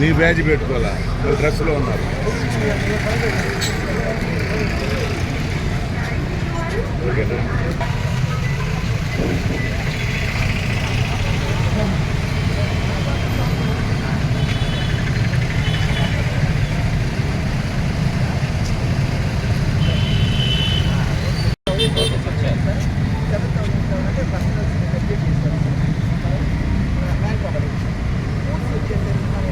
నీ బ్యాజ్ పెట్టుకోవాలా? డ్రెస్లో ఉన్నారు ఓకేనా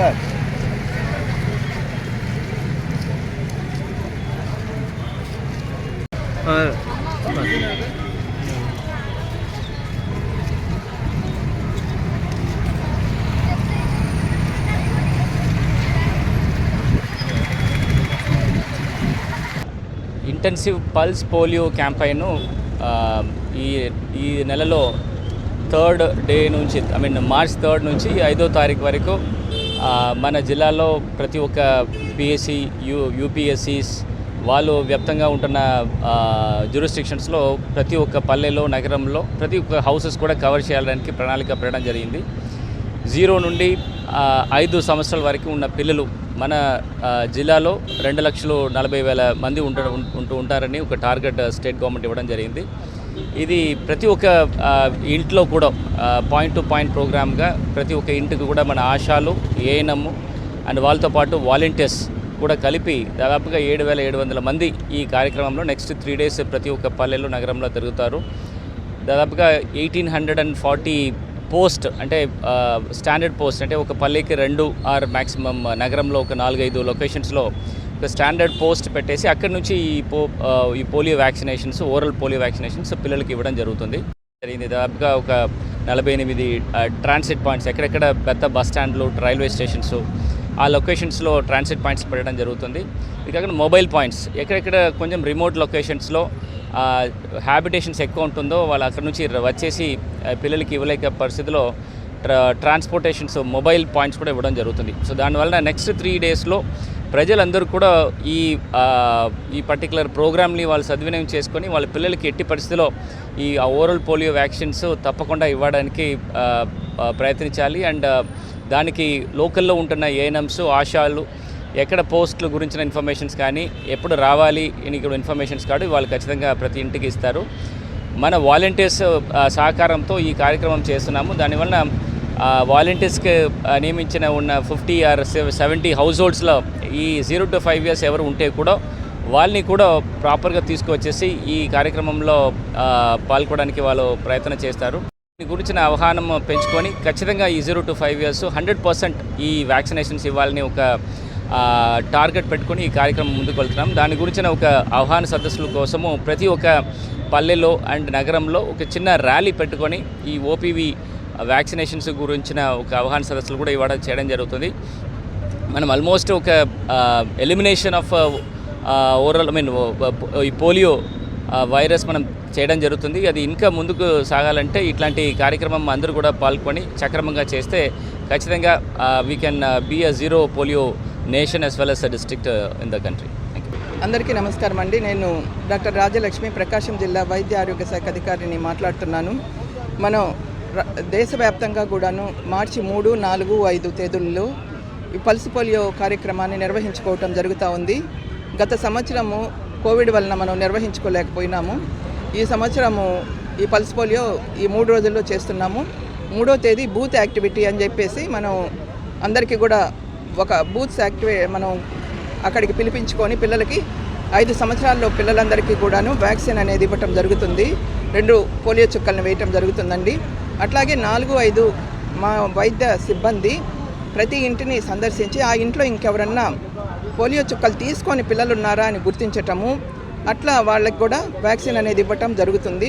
Tá. Intensive pulse polio campaign ఈ ఈ నెలలో థర్డ్ డే నుంచి ఐ మీన్ మార్చ్ థర్డ్ నుంచి ఐదో తారీఖు వరకు మన జిల్లాలో ప్రతి ఒక్క పిఎస్సి యూ యూపీఎస్సీస్ వాళ్ళు వ్యాప్తంగా ఉంటున్న జ్యూరిస్టిక్షన్స్లో ప్రతి ఒక్క పల్లెలో నగరంలో ప్రతి ఒక్క హౌసెస్ కూడా కవర్ చేయడానికి ప్రణాళిక పెట్టడం జరిగింది. జీరో నుండి ఐదు సంవత్సరాల వరకు ఉన్న పిల్లలు మన జిల్లాలో రెండు లక్షలు నలభై వేల మంది ఉంట ఉంటూ ఉంటారని ఒక టార్గెట్ స్టేట్ గవర్నమెంట్ ఇవ్వడం జరిగింది. ఇది ప్రతి ఒక్క ఇంట్లో కూడా పాయింట్ టు పాయింట్ ప్రోగ్రామ్గా ప్రతి ఒక్క ఇంటికి కూడా మన ఆశాలు ఏఎన్ఎం అండ్ వాళ్ళతో పాటు వాలంటీర్స్ కూడా కలిపి దాదాపుగా ఏడు వేల ఏడు వందల మంది ఈ కార్యక్రమంలో నెక్స్ట్ త్రీ డేస్ ప్రతి ఒక్క పల్లెలు నగరంలో తిరుగుతారు. దాదాపుగా eighteen hundred and forty post అంటే స్టాండర్డ్ పోస్ట్ అంటే ఒక పల్లెకి రెండు ఆర్ మ్యాక్సిమం నగరంలో ఒక నాలుగైదు లొకేషన్స్లో ఒక స్టాండర్డ్ పోస్ట్ పెట్టేసి అక్కడి నుంచి ఈ పో ఈ polio vaccinations oral polio vaccinations పిల్లలకి ఇవ్వడం జరుగుతుంది. జరిగింది దాదాపుగా ఒక నలభై ఎనిమిది ట్రాన్సిట్ పాయింట్స్ ఎక్కడెక్కడ పెద్ద బస్ స్టాండ్లు రైల్వే స్టేషన్స్ ఆ లొకేషన్స్లో ట్రాన్సిట్ పాయింట్స్ పెట్టడం జరుగుతుంది. ఇది కాకుండా మొబైల్ పాయింట్స్. ఎక్కడెక్కడ కొంచెం రిమోట్ లొకేషన్స్లో హ్యాబిటేషన్స్ ఎక్కువ ఉంటుందో వాళ్ళు అక్కడ నుంచి వచ్చేసి పిల్లలకి ఇవ్వలేక పరిస్థితిలో ట్రా ట్రాన్స్పోర్టేషన్స్ మొబైల్ పాయింట్స్ కూడా ఇవ్వడం జరుగుతుంది. సో దానివల్ల నెక్స్ట్ త్రీ డేస్లో ప్రజలందరూ కూడా ఈ ఈ పర్టికులర్ ప్రోగ్రామ్ని వాళ్ళు సద్వినియోగం చేసుకొని వాళ్ళ పిల్లలకి ఎట్టి పరిస్థితిలో ఈ ఓరల్ పోలియో వ్యాక్సిన్స్ తప్పకుండా ఇవ్వడానికి ప్రయత్నించాలి. అండ్ దానికి లోకల్లో ఉంటున్న ఏఎన్ఎంస్ ఆశాలు ఎక్కడ పోస్టుల గురించిన ఇన్ఫర్మేషన్స్ కానీ ఎప్పుడు రావాలి ఇక్కడ ఇన్ఫర్మేషన్స్ కాదు వాళ్ళు ఖచ్చితంగా ప్రతి ఇంటికి ఇస్తారు. మన వాలంటీర్స్ సహకారంతో ఈ కార్యక్రమం చేస్తున్నాము. దానివల్ల వాలంటీర్స్కి నియమించిన ఉన్న ఫిఫ్టీ ఆర్ సెవెంటీ హౌస్ హోల్డ్స్లో ఈ జీరో టు ఫైవ్ ఇయర్స్ ఎవరు ఉంటే కూడా వాళ్ళని కూడా ప్రాపర్గా తీసుకువచ్చేసి ఈ కార్యక్రమంలో పాల్గొనడానికి వాళ్ళు ప్రయత్నం చేస్తారు. గురించిన అవగాహన పెంచుకొని ఖచ్చితంగా ఈ zero to five years hundred percent ఈ వ్యాక్సినేషన్స్ ఇవ్వాలని ఒక టార్గెట్ పెట్టుకొని ఈ కార్యక్రమం ముందుకు వెళ్తున్నాం. దాని గురించిన ఒక అవగాహన సదస్సుల కోసము ప్రతి ఒక్క పల్లెలో అండ్ నగరంలో ఒక చిన్న ర్యాలీ పెట్టుకొని ఈ ఓపీవీ వ్యాక్సినేషన్స్ గురించిన ఒక అవగాహన సదస్సులు కూడా ఇవ్వడం చేయడం జరుగుతుంది. మనం ఆల్మోస్ట్ ఒక elimination of overall I mean ఈ పోలియో వైరస్ మనం చేయడం జరుగుతుంది. అది ఇంకా ముందుకు సాగాలంటే ఇట్లాంటి కార్యక్రమం అందరూ కూడా పాల్గొని సక్రమంగా చేస్తే ఖచ్చితంగా we can be a zero polio nation as well as a district in the country అందరికీ నమస్కారం అండి. నేను డాక్టర్ రాజలక్ష్మి ప్రకాశం జిల్లా వైద్య ఆరోగ్య శాఖ అధికారిని మాట్లాడుతున్నాను. మనం దేశవ్యాప్తంగా కూడాను మార్చి మూడు నాలుగు ఐదు తేదీల్లో ఈ పల్స్ పోలియో కార్యక్రమాన్ని నిర్వహించుకోవటం జరుగుతూ ఉంది. గత సంవత్సరము కోవిడ్ వలన మనం నిర్వహించుకోలేకపోయినాము. ఈ సంవత్సరము ఈ పల్స్ పోలియో ఈ మూడు రోజుల్లో చేస్తున్నాము. మూడో తేదీ బూత్ యాక్టివిటీ అని చెప్పేసి మనం అందరికీ కూడా ఒక బూత్స్ యాక్టివే మనం అక్కడికి పిలిపించుకొని పిల్లలకి ఐదు సంవత్సరాల్లో పిల్లలందరికీ కూడాను వ్యాక్సిన్ అనేది ఇవ్వటం జరుగుతుంది. రెండు పోలియో చుక్కలను వేయటం జరుగుతుందండి. అట్లాగే నాలుగు ఐదు మా వైద్య సిబ్బంది ప్రతి ఇంటిని సందర్శించి ఆ ఇంట్లో ఇంకెవరన్నా పోలియో చుక్కలు తీసుకొని పిల్లలు ఉన్నారా అని గుర్తించటము అట్లా వాళ్ళకి కూడా వ్యాక్సిన్ అనేది ఇవ్వటం జరుగుతుంది.